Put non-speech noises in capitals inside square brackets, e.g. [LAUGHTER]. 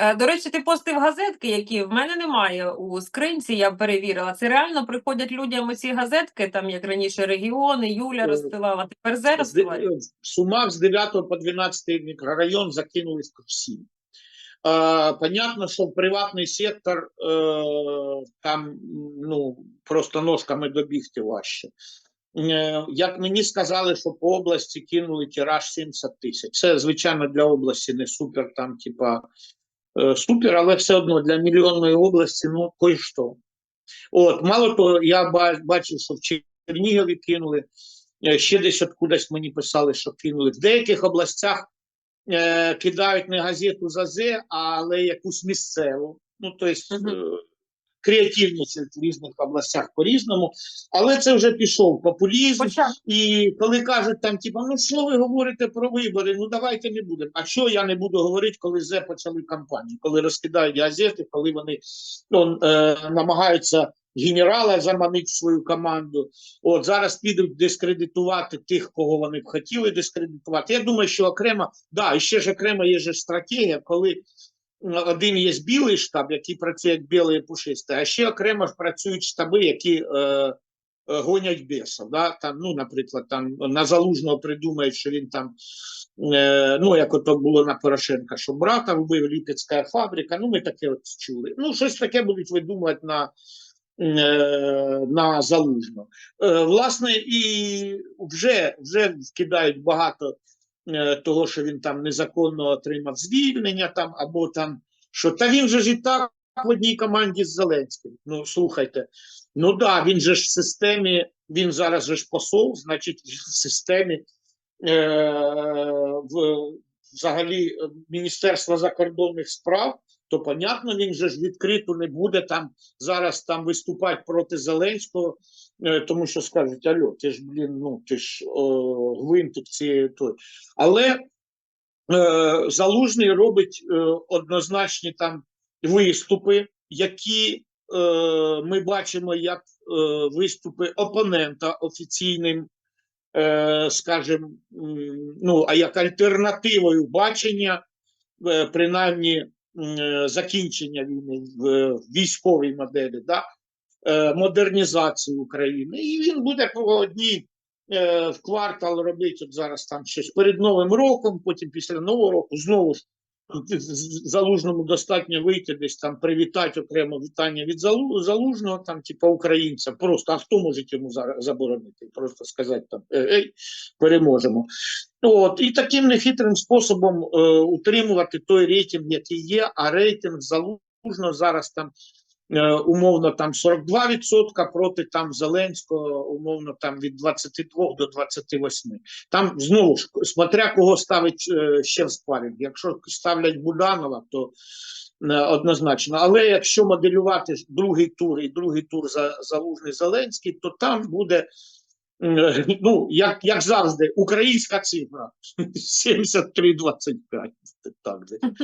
Е, До речі, ти постив газетки, які в мене немає у скринці, я перевірила. Це реально приходять людям оці газетки, там як раніше регіони, Юля Е, розсилала, тепер зе З. В Сумах з 9 по 12 мікрорайон закинулись всі. Е, понятно, що приватний сектор е, там ну, просто ножками добігти важче. Е, як мені сказали, що по області кинули тираж 70 тисяч. Це, звичайно, для області не супер, там, типа, е, супер, але все одно для мільйонної області, ну, кое-що. От, мало того, я ба- бачив, що в Чернігові кинули, е, ще десь откудись мені писали, що кинули. В деяких областях е, кидають не газету за Зе, але якусь місцеву. Ну, тобто, е, креативність в різних областях по-різному. Але це вже пішов популізм. Хоча І коли кажуть там, типу, ну що ви говорите про вибори? Ну давайте не будемо. А що я не буду говорити, коли зе почали кампанію, коли розкидають газети, коли вони ну, е, намагаються генерала заманити в свою команду. От зараз підуть дискредитувати тих, кого вони б хотіли дискредитувати. Я думаю, що окремо, да, і ще ж окремо є ж стратегія, коли один є білий штаб, який працює як білий і пушистий, а ще окремо ж працюють штаби, які. Е, е, гонять бесов, да? там, ну, наприклад, там на Залужного придумають, що він там, е, ну, як ото було на Порошенка, що брата вбив Ліпецька фабрика, ну, ми таке от чули. Ну, щось таке будуть видумувати на, е, на Залужного. Е, власне, і вже, вже вкидають багато того, що він там незаконно отримав звільнення, там, або там, що, та він же ж і так в одній команді з Зеленським. Ну, слухайте, Ну да, він же ж в системі, він зараз же ж посол, значить, в системі е, в, взагалі е, Міністерства закордонних справ, то понятно, він же ж відкрито не буде там зараз там виступати проти Зеленського, е, тому що скажуть, альо, ти ж, блін, ну ти ж е, гвинтик цієї той. Але е, Залужний робить е, однозначні там виступи, які е, ми бачимо як е, виступи опонента офіційним, е, скажімо, ну, а як альтернативою бачення, принаймні закінчення війни в, в військовій моделі, да? е, модернізації України. І він буде по одній е, в квартал робити от зараз там щось перед Новим роком, потім після Нового року знову ж Залужному достатньо вийти десь там привітати окремо вітання від Залужного, там, типа українця. Просто а хто може йому заборонити? Просто сказати там «Е, ей, переможемо. От і таким нехитрим способом е, утримувати той рейтинг, який є, а рейтинг залужного зараз там. Е, Умовно там 42% проти там Зеленського, умовно там від 22 до 28. Там знову ж смотря кого ставить е, ще в спарінг. Якщо ставлять Буданова, то е, однозначно. Але якщо моделювати другий тур і другий тур за Залужний Зеленський, то там буде. [LAUGHS] Ну, як, як завжди, українська цифра [LAUGHS] 73-25. Так. [LAUGHS]